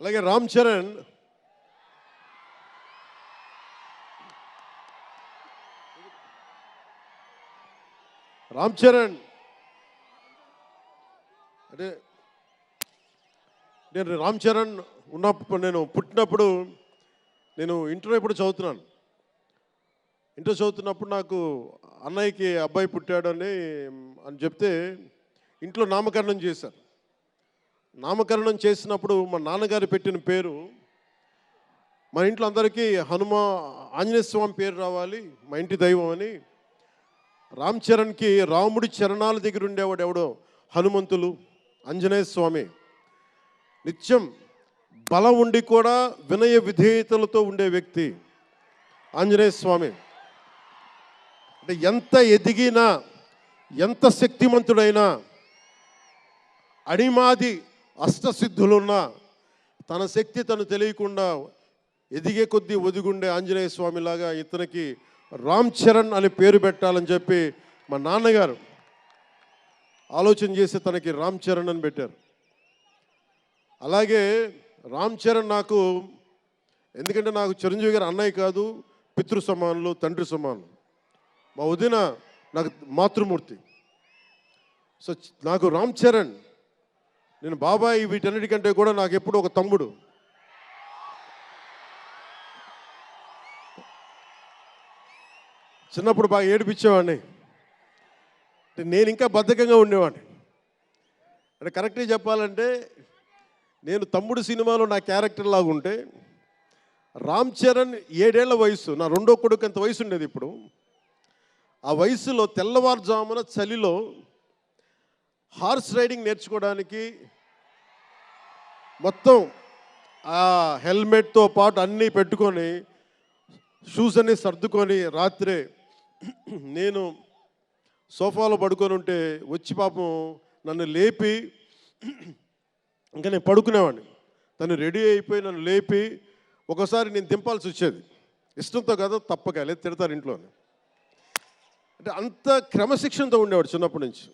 అలాగే రామ్ చరణ్. రామ్ చరణ్. అంటే నేను రామ్ చరణ్ ఉన్నప్పుడు నేను పుట్టినప్పుడు నేను ఇంటర్ ఇప్పుడు చదువుతున్నాను. ఇంటర్ చదువుతున్నప్పుడు నాకు అన్నయ్యకి అబ్బాయి పుట్టాడని అని చెప్తే ఇంట్లో నామకరణం చేశారు. నామకరణం చేసినప్పుడు మా నాన్నగారు పెట్టిన పేరు మా ఇంట్లో అందరికీ హనుమ ఆంజనేయ స్వామి పేరు రావాలి మా ఇంటి దైవం అని. రామ్ చరణ్కి రాముడి చరణాల దగ్గర ఉండేవాడు ఎవడో? హనుమంతులు ఆంజనేయ స్వామి. నిత్యం బలం ఉండి కూడా వినయ విధేయతలతో ఉండే వ్యక్తి ఆంజనేయ స్వామి. అంటే ఎంత ఎదిగినా ఎంత శక్తిమంతుడైనా అడిమాది అష్టసిద్ధులున్న తన శక్తి తను తెలియకుండా ఎదిగే కొద్దీ ఒదిగుండే ఆంజనేయ స్వామిలాగా ఇతనికి రామ్ చరణ్ అని పేరు పెట్టాలని చెప్పి మా నాన్నగారు ఆలోచన చేసి తనకి రామ్ చరణ్ అని పెట్టారు. అలాగే రామ్ చరణ్ నాకు ఎందుకంటే నాకు చిరంజీవి గారు అన్నయ్య కాదు పితృ సమానులు తండ్రి సమానులు. మా వదిన నాకు మాతృమూర్తి. సో నాకు రామ్ చరణ్ నేను బాబాయ్ వీటన్నిటికంటే కూడా నాకు ఎప్పుడు ఒక తమ్ముడు. చిన్నప్పుడు బాగా ఏడిపించేవాడిని. నేను ఇంకా బద్ధకంగా ఉండేవాడిని. అంటే కరెక్ట్గా చెప్పాలంటే నేను తమ్ముడు సినిమాలో నా క్యారెక్టర్ లాగా ఉంటే రామ్ చరణ్ ఏడేళ్ళ వయసు నా రెండో కొడుకు అంత వయసు ఉండేది ఇప్పుడు? ఆ వయసులో తెల్లవారుజామున చలిలో హార్స్ రైడింగ్ నేర్చుకోవడానికి మొత్తం ఆ హెల్మెట్తో పాటు అన్నీ పెట్టుకొని షూస్ అన్నీ సర్దుకొని రాత్రే నేను సోఫాలో పడుకొని ఉంటే వచ్చి పాపం నన్ను లేపి ఇంకా నేను పడుకునేవాడిని. తను రెడీ అయిపోయి నన్ను లేపి ఒకసారి నేను దింపాల్సి వచ్చేది. ఇష్టంతో కదా తప్పక లేదు తిడతారు ఇంట్లోనే. అంటే అంత క్రమశిక్షణతో ఉండేవాడు చిన్నప్పటి నుంచి.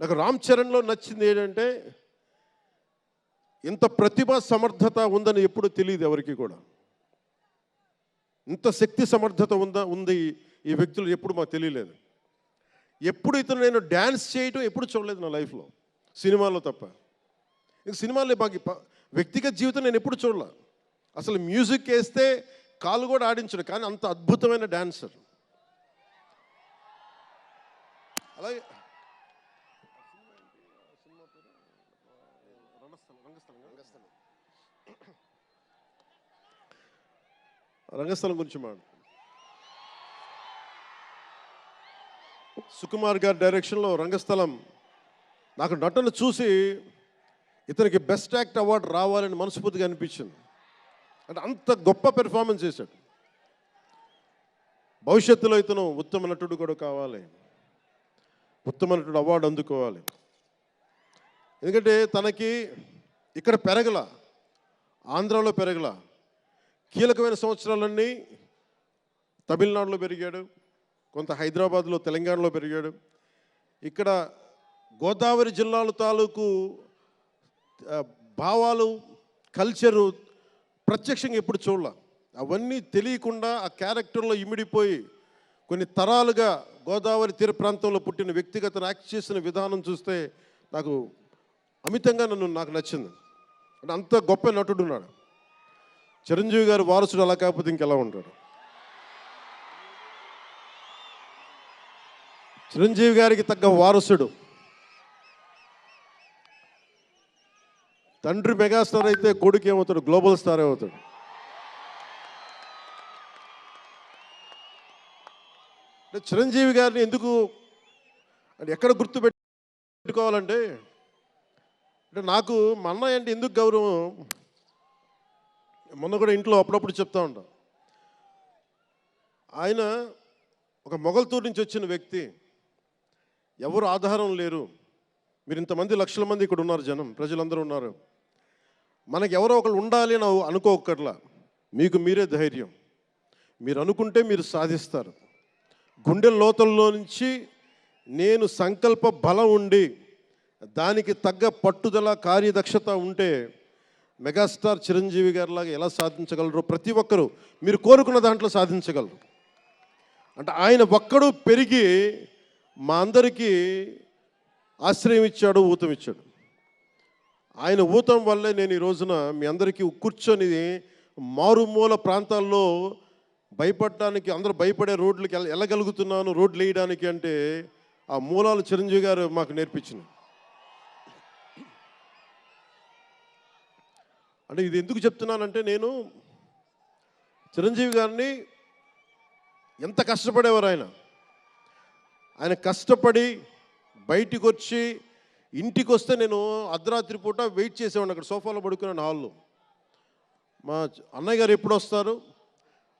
నాకు రామ్ చరణ్లో నచ్చింది ఏంటంటే ఇంత ప్రతిభ సమర్థత ఉందని ఎప్పుడు తెలియదు ఎవరికి కూడా. ఇంత శక్తి సమర్థత ఉందా ఉంది ఈ వ్యక్తులు ఎప్పుడు మాకు తెలియలేదు. ఎప్పుడు ఇతను నేను డ్యాన్స్ చేయటం ఎప్పుడు చూడలేదు నా లైఫ్లో సినిమాలో తప్ప. ఇంక సినిమాలో మాకు వ్యక్తిగత జీవితం నేను ఎప్పుడు చూడలే. అసలు మ్యూజిక్ వేస్తే కాలు కూడా ఆడించడు కానీ అంత అద్భుతమైన డాన్సర్. అలాగే రంగస్థలం గురించి మాట సుకుమార్ గారి డైరెక్షన్లో రంగస్థలం నాకు నటన చూసి ఇతనికి బెస్ట్ యాక్ట్ అవార్డు రావాలని మనస్ఫూర్తిగా అనిపించింది. అంటే అంత గొప్ప పెర్ఫార్మెన్స్ చేశాడు. భవిష్యత్తులో ఇతను ఉత్తమ నటుడు కూడా కావాలి. ఉత్తమ నటుడు అవార్డు అందుకోవాలి. ఎందుకంటే తనకి ఇక్కడ పెరగల ఆంధ్రాలో పెరగల కీలకమైన సంవత్సరాలన్నీ తమిళనాడులో పెరిగాడు కొంత హైదరాబాద్లో తెలంగాణలో పెరిగాడు. ఇక్కడ గోదావరి జిల్లాల తాలూకు భావాలు కల్చరు ప్రత్యక్షంగా ఎప్పుడు చూడాల. అవన్నీ తెలియకుండా ఆ క్యారెక్టర్లో ఇమిడిపోయి కొన్ని తరాలుగా గోదావరి తీర ప్రాంతంలో పుట్టిన వ్యక్తిగత యాక్ట్ చేసిన విధానం చూస్తే నాకు అమితంగా నన్ను నాకు నచ్చింది. అంటే అంత గొప్ప నటుడున్నాడు చిరంజీవి గారు వారసుడు అలా కాకపోతే ఇంకెలా ఉంటాడు? చిరంజీవి గారికి తగ్గ వారసుడు. తండ్రి మెగాస్టార్ అయితే కొడుకు ఏమవుతాడు? గ్లోబల్ స్టార్ అవుతాడు. అంటే చిరంజీవి గారిని ఎందుకు ఎక్కడ గుర్తు పెట్టుకోవాలంటే అంటే నాకు మా అన్నయ్య అంటే ఎందుకు గౌరవం? మొన్న కూడా ఇంట్లో అప్పుడప్పుడు చెప్తా ఉంటా. ఆయన ఒక మొగల్తూరు నుంచి వచ్చిన వ్యక్తి ఎవరు ఆధారం లేరు. మీరు ఇంతమంది లక్షల మంది ఇక్కడ ఉన్నారు జనం ప్రజలందరూ ఉన్నారు. మనకి ఎవరో ఒకరు ఉండాలి అని అనుకోకర్లా మీకు మీరే ధైర్యం. మీరు అనుకుంటే మీరు సాధిస్తారు. గుండె లోతల్లో నుంచి నేను సంకల్ప బలం ఉండి దానికి తగ్గ పట్టుదల కార్యదక్షత ఉంటే మెగాస్టార్ చిరంజీవి గారిలాగా ఎలా సాధించగలరో ప్రతి ఒక్కరూ మీరు కోరుకున్న దాంట్లో సాధించగలరు. అంటే ఆయన ఒక్కడు పెరిగి మా అందరికీ ఆశ్రయం ఇచ్చాడు ఊతం ఇచ్చాడు. ఆయన ఊతం వల్లే నేను ఈ రోజున మీ అందరికీ కూర్చొని మారుమూల ప్రాంతాల్లో భయపడడానికి అందరూ భయపడే రోడ్లకి వెళ్ళగలుగుతున్నాను రోడ్లు వేయడానికి అంటే ఆ మూలాలు చిరంజీవి గారు మాకు నేర్పించింది అంటే ఇది ఎందుకు చెప్తున్నానంటే నేను చిరంజీవి గారిని ఎంత కష్టపడేవారు ఆయన? ఆయన కష్టపడి బయటికి వచ్చి ఇంటికి వస్తే నేను అర్ధరాత్రి పూట వెయిట్ చేసేవాడిని అక్కడ సోఫాలో పడుకున్నాను హాల్లో. మా అన్నయ్య గారు ఎప్పుడు వస్తారు?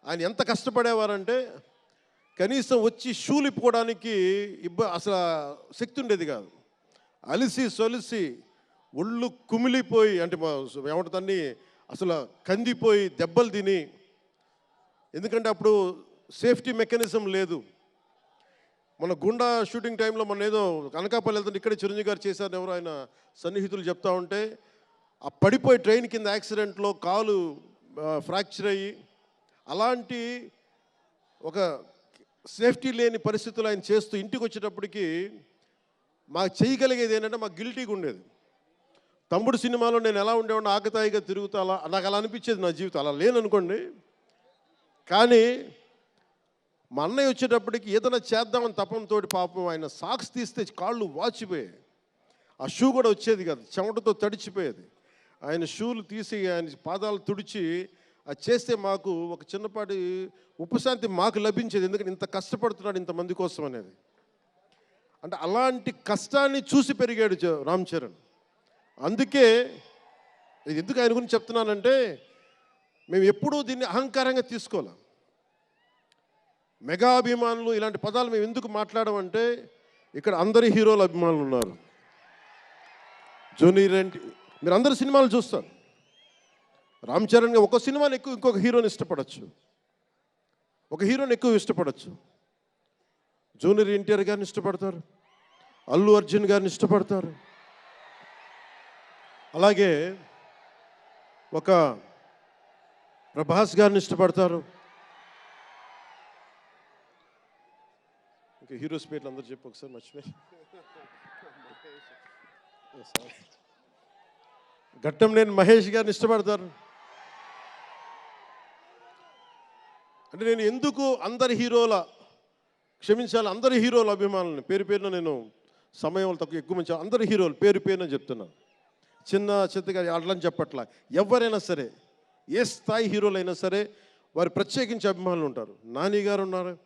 ఆయన ఎంత కష్టపడేవారంటే కనీసం వచ్చి షూలు ఇప్పుకోవడానికి ఇబ్బ అసలు శక్తి ఉండేది కాదు. అలిసి సొలిసి ఒళ్ళు కుమిలిపోయి అంటే ఏమంటుందని అసలు కందిపోయి దెబ్బలు తిని. ఎందుకంటే అప్పుడు సేఫ్టీ మెకానిజం లేదు. మన గుండా షూటింగ్ టైంలో మన ఏదో అనకాపల్లి వెళ్తుంటే ఇక్కడే చిరంజీవి గారు చేశారని ఎవరు ఆయన సన్నిహితులు చెప్తా ఉంటే ఆ పడిపోయి ట్రైన్ కింద యాక్సిడెంట్లో కాలు ఫ్రాక్చర్ అయ్యి అలాంటి ఒక సేఫ్టీ లేని పరిస్థితులు ఆయన చేస్తూ ఇంటికి వచ్చేటప్పటికి మాకు చేయగలిగేది ఏంటంటే మాకు గిల్టీగా ఉండేది. తమ్ముడు సినిమాలో నేను ఎలా ఉండేవాడిని ఆకతాయిగా తిరుగుతా అలా నాకు అలా అనిపించేది నా జీవితం. అలా లేననుకోండి. కానీ మా అన్నయ్య వచ్చేటప్పటికి ఏదైనా చేద్దామని తపంతో పాపం ఆయన సాక్స్ తీస్తే కాళ్ళు వాచిపోయాయి. ఆ షూ కూడా వచ్చేది కాదు చెమటతో తడిచిపోయేది. ఆయన షూలు తీసి ఆయన పాదాలు తుడిచి అది చేస్తే మాకు ఒక చిన్నపాటి ఉపశాంతి మాకు లభించేది. ఎందుకంటే ఇంత కష్టపడుతున్నాడు ఇంతమంది కోసం అనేది. అంటే అలాంటి కష్టాన్ని చూసి పెరిగాడు రామ్ చరణ్. అందుకే ఇది ఎందుకు ఆయన గురించి చెప్తున్నానంటే మేము ఎప్పుడూ దీన్ని అహంకారంగా తీసుకోవాలి. మెగా అభిమానులు ఇలాంటి పదాలు మేము ఎందుకు మాట్లాడమంటే ఇక్కడ అందరి హీరోల అభిమానులు ఉన్నారు. జూనియర్ ఎన్టీ మీరు అందరు సినిమాలు చూస్తారు. రామ్ చరణ్ ఒక సినిమాని ఎక్కువ ఇంకొక హీరోని ఇష్టపడచ్చు. ఒక హీరోని ఎక్కువ ఇష్టపడచ్చు. జూనియర్ ఎన్టీఆర్ గారిని ఇష్టపడతారు. అల్లు అర్జున్ గారిని ఇష్టపడతారు. అలాగే ఒక ప్రభాస్ గారిని ఇష్టపడతారు. ఇంకా హీరోస్ పేర్లు అందరూ చెప్పు ఒకసారి మర్చిపోయి ఘట్టం నేను మహేష్ గారిని ఇష్టపడతారు. అంటే నేను ఎందుకు అందరి హీరోల క్షమించాలి అందరి హీరోల అభిమానులను పేరు పేరున నేను సమయం తక్కువ ఎక్కువ మంచి అందరి హీరోలు పేరు పేరున చెప్తున్నాను చిన్న చిత్తగా అట్లని చెప్పట్లా. ఎవరైనా సరే ఏ స్థాయి హీరోలైనా సరే వారు ప్రత్యేకించి అభిమానులు ఉంటారు. నాని గారు ఉన్నారు.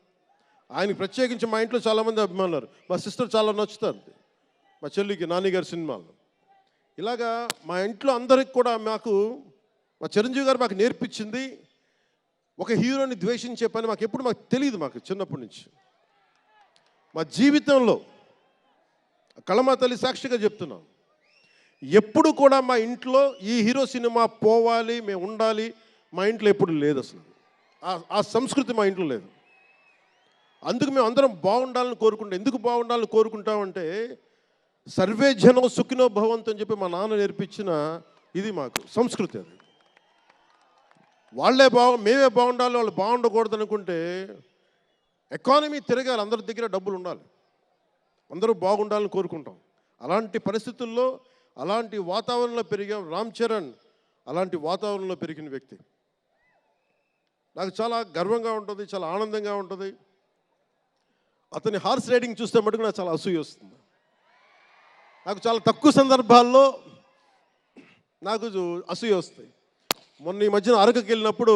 ఆయనకి ప్రత్యేకించి మా ఇంట్లో చాలామంది అభిమానులు మా సిస్టర్ చాలా నచ్చుతారు మా చెల్లికి నాని గారి సినిమాలు. ఇలాగా మా ఇంట్లో అందరికి కూడా మాకు మా చిరంజీవి గారు మాకు నేర్పించింది. ఒక హీరోని ద్వేషించే పని మాకు ఎప్పుడు మాకు తెలియదు మాకు చిన్నప్పటి నుంచి. మా జీవితంలో కళమా తల్లి సాక్షిగా చెప్తున్నాం ఎప్పుడు కూడా మా ఇంట్లో ఈ హీరో సినిమా పోవాలి మేము ఉండాలి మా ఇంట్లో ఎప్పుడు లేదు అసలు. ఆ- సంస్కృతి మా ఇంట్లో లేదు. అందుకు మేము అందరం బాగుండాలని కోరుకుంటాం ఎందుకు బాగుండాలని కోరుకుంటామంటే సర్వే జనం సుఖినో భవంతు అని చెప్పి మా నాన్న నేర్పించిన ఇది మాకు సంస్కృతి అది. వాళ్ళే బాగు మేమే బాగుండాలి వాళ్ళు బాగుండకూడదు అనుకుంటే ఎకానమీ తిరగాలి అందరి దగ్గర డబ్బులు ఉండాలి. అందరూ బాగుండాలని కోరుకుంటాం. అలాంటి పరిస్థితుల్లో అలాంటి వాతావరణంలో పెరిగాం రామ్ చరణ్ అలాంటి వాతావరణంలో పెరిగిన వ్యక్తి. నాకు చాలా గర్వంగా ఉంటుంది చాలా ఆనందంగా ఉంటుంది. అతని హార్స్ రైడింగ్ చూస్తే మటుకు నాకు చాలా అసూయ వస్తుంది. నాకు చాలా తక్కువ సందర్భాల్లో నాకు అసూయ వస్తాయి. మొన్న ఈ మధ్యన అరకుకి వెళ్ళినప్పుడు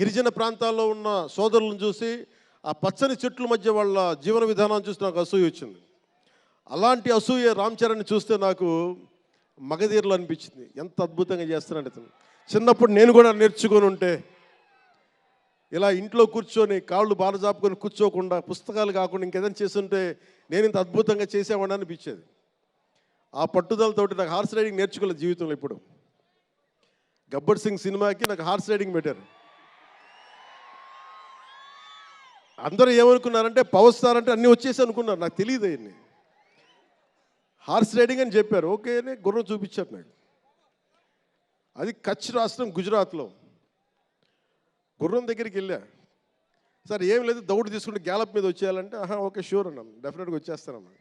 గిరిజన ప్రాంతాల్లో ఉన్న సోదరులను చూసి ఆ పచ్చని చెట్ల మధ్య వాళ్ళ జీవన విధానాన్ని చూసి నాకు అసూయ వచ్చింది. అలాంటి అసూయ రామ్ చరణ్ చూస్తే నాకు మగధీరలు అనిపించింది. ఎంత అద్భుతంగా చేస్తున్నాడు ఇతను చిన్నప్పుడు నేను కూడా నేర్చుకొని ఉంటే ఇలా ఇంట్లో కూర్చొని కాళ్ళు బాధ జాపుకొని కూర్చోకుండా పుస్తకాలు కాకుండా ఇంకేదైనా చేస్తుంటే నేను ఇంత అద్భుతంగా చేసేవాడిని అనిపించేది. ఆ పట్టుదలతోటి నాకు హార్స్ రైడింగ్ నేర్చుకోలేదు జీవితంలో ఇప్పుడు. గబ్బర్ సింగ్ సినిమాకి నాకు హార్స్ రైడింగ్ పెట్టారు. అందరూ ఏమనుకున్నారంటే పవర్ స్టార్ అంటే అన్నీ వచ్చేసి అనుకున్నారు. నాకు తెలియదు అవన్నీ హార్స్ రైడింగ్ అని చెప్పారు. ఓకే గుర్రం చూపించారు నాకు. అది కచ్ రాష్ట్రం గుజరాత్లో. గుర్రం దగ్గరికి వెళ్ళా. సార్ ఏం లేదు దౌడు తీసుకుంటే గ్యాలప్ మీద వచ్చేయాలంటే ఆహా ఓకే షూర్ అన్నాను డెఫినెట్గా వచ్చేస్తానమ్మా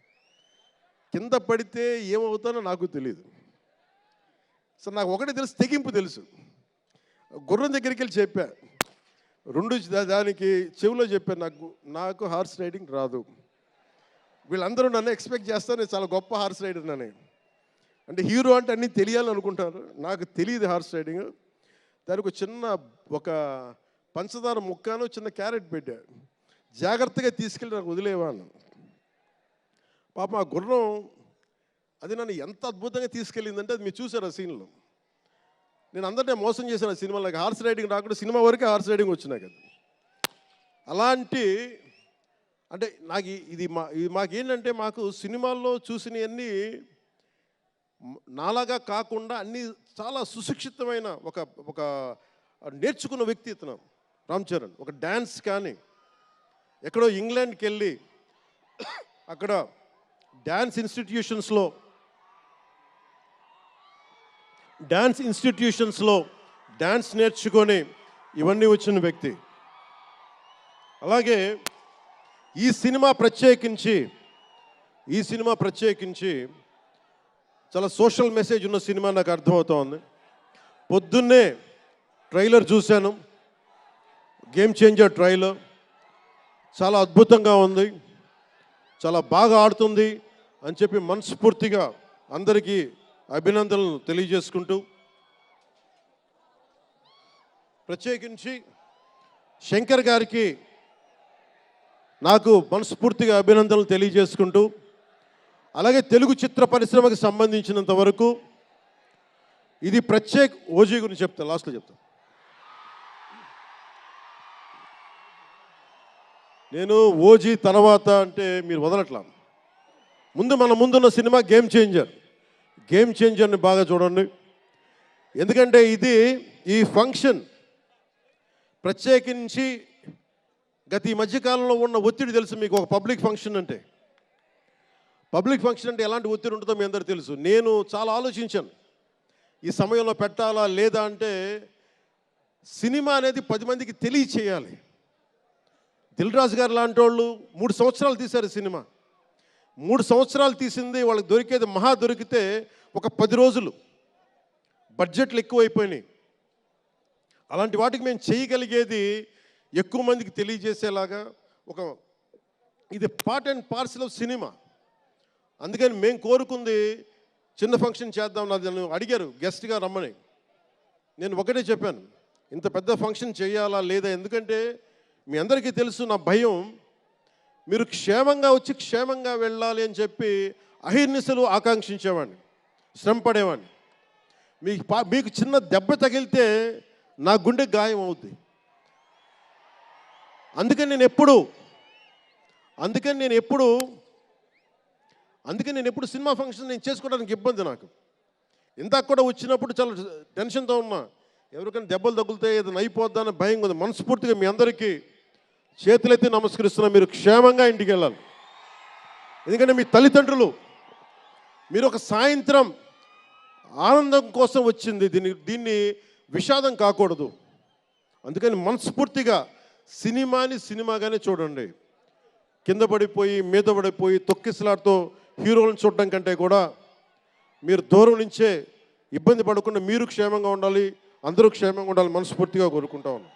కింద పడితే ఏమవుతానో నాకు తెలియదు సార్ నాకు ఒకటే తెలుసు తెగింపు తెలుసు. గుర్రం దగ్గరికి వెళ్ళి చెప్పా. రెండు దానికి చెవిలో చెప్పాను నాకు నాకు హార్స్ రైడింగ్ రాదు. వీళ్ళందరూ నన్ను ఎక్స్పెక్ట్ చేస్తారు నేను చాలా గొప్ప హార్స్ రైడర్ నన్ను. అంటే హీరో అంటే అన్నీ తెలియాలని అనుకుంటారు నాకు తెలియదు హార్స్ రైడింగ్. దానికి ఒక చిన్న ఒక పంచదార ముక్కను చిన్న క్యారెట్ పెట్టా. జాగ్రత్తగా తీసుకెళ్ళి నాకు వదిలేవాను పాప ఆ గుర్రం అది నన్ను ఎంత అద్భుతంగా తీసుకెళ్ళిందంటే అది మీరు చూసారు ఆ సీన్లో. నేను అందరినీ మోసం చేశాను ఆ సినిమాలో. హార్స్ రైడింగ్ రాకుండా సినిమా వరకే హార్స్ రైడింగ్ వచ్చినాయి కదా. అలాంటి అంటే నాకు ఇది మా ఇది మాకేంటంటే మాకు సినిమాల్లో చూసినవన్నీ నాలాగా కాకుండా అన్నీ చాలా సుశిక్షితమైన ఒక ఒక నేర్చుకున్న వ్యక్తి ఇతను రామ్ చరణ్. ఒక డ్యాన్స్ కానీ ఎక్కడో ఇంగ్లాండ్కి వెళ్ళి అక్కడ డ్యాన్స్ ఇన్స్టిట్యూషన్స్లో డ్యాన్స్ ఇన్స్టిట్యూషన్స్లో డ్యాన్స్ నేర్చుకొని ఇవన్నీ వచ్చిన వ్యక్తి. అలాగే ఈ సినిమా ప్రత్యేకించి ఈ సినిమా ప్రత్యేకించి చాలా సోషల్ మెసేజ్ ఉన్న సినిమా నాకు అర్థమవుతోంది. పొద్దున్నే ట్రైలర్ చూశాను. గేమ్ చేంజర్ ట్రైలర్ చాలా అద్భుతంగా ఉంది. చాలా బాగా ఆడుతుంది అని చెప్పి మనస్ఫూర్తిగా అందరికీ అభినందనలు తెలియజేసుకుంటూ ప్రత్యేకించి శంకర్ గారికి నాకు మనస్ఫూర్తిగా అభినందనలు తెలియజేసుకుంటూ అలాగే తెలుగు చిత్ర పరిశ్రమకు సంబంధించినంత వరకు ఇది ప్రత్యేక ఓజీ గురించి చెప్తా లాస్ట్లో చెప్తా. నేను ఓజీ తర్వాత అంటే మీరు వదలట్లా. ముందు మన ముందున్న సినిమా గేమ్ చేంజర్ గేమ్ చేంజర్ని బాగా చూడండి. ఎందుకంటే ఇది ఈ ఫంక్షన్ ప్రత్యేకించి గత ఈ మధ్యకాలంలో ఉన్న ఒత్తిడి తెలుసు మీకు ఒక పబ్లిక్ ఫంక్షన్ అంటే. పబ్లిక్ ఫంక్షన్ అంటే ఎలాంటి ఒత్తిడి ఉంటుందో మీ అందరికీ తెలుసు. నేను చాలా ఆలోచించాను. ఈ సమయంలో పెట్టాలా లేదా అంటే సినిమా అనేది పది మందికి తెలియచేయాలి. దిల్ రాజు గారు లాంటి వాళ్ళు మూడు సంవత్సరాలు తీశారు సినిమా. మూడు సంవత్సరాలు తీసింది వాళ్ళకి దొరికేది మహా దొరికితే ఒక పది రోజులు. బడ్జెట్లు ఎక్కువైపోయినాయి. అలాంటి వాటికి మేము చేయగలిగేది ఎక్కువ మందికి తెలియజేసేలాగా ఒక ఇది part and parcel of cinema అందుకని మేము కోరుకుంది చిన్న ఫంక్షన్ చేద్దాం నన్ను అడిగారు గెస్ట్గా రమ్మని. నేను ఒకటే చెప్పాను ఇంత పెద్ద ఫంక్షన్ చేయాలా లేదా? ఎందుకంటే మీ అందరికీ తెలుసు నా భయం మీరు క్షేమంగా వచ్చి క్షేమంగా వెళ్ళాలి అని చెప్పి అహిర్నిశలు ఆకాంక్షించేవాడిని శ్రమ పడేవాడిని. మీకు పా- మీకు చిన్న దెబ్బ తగిలితే నా గుండె గాయం అవుద్ది అందుకని నేను ఎప్పుడు అందుకని నేను ఎప్పుడు అందుకని నేను ఎప్పుడు సినిమా ఫంక్షన్ నేను చేసుకోవడానికి ఇబ్బంది నాకు. ఇందాక కూడా వచ్చినప్పుడు చాలా టెన్షన్తో ఉన్నా. ఎవరికైనా దెబ్బలు తగులుతాయి ఏదైనా అయిపోద్దా అని భయం ఉంది. మనస్ఫూర్తిగా మీ అందరికీ చేతులైతే నమస్కరిస్తున్నా. మీరు క్షేమంగా ఇంటికి వెళ్ళాలి. ఎందుకంటే మీ తల్లిదండ్రులు మీరు ఒక సాయంత్రం ఆనందం కోసం వచ్చింది. దీన్ని దీన్ని విషాదం కాకూడదు. అందుకని మనస్ఫూర్తిగా సినిమాని సినిమాగానే చూడండి. కింద పడిపోయి మీద పడిపోయి తొక్కిసలాడుతూ హీరోలను చూడడం కంటే కూడా మీరు దూరం నుంచే ఇబ్బంది పడకుండా మీరు క్షేమంగా ఉండాలి అందరూ క్షేమంగా ఉండాలి మనస్ఫూర్తిగా కోరుకుంటా ఉన్నాం.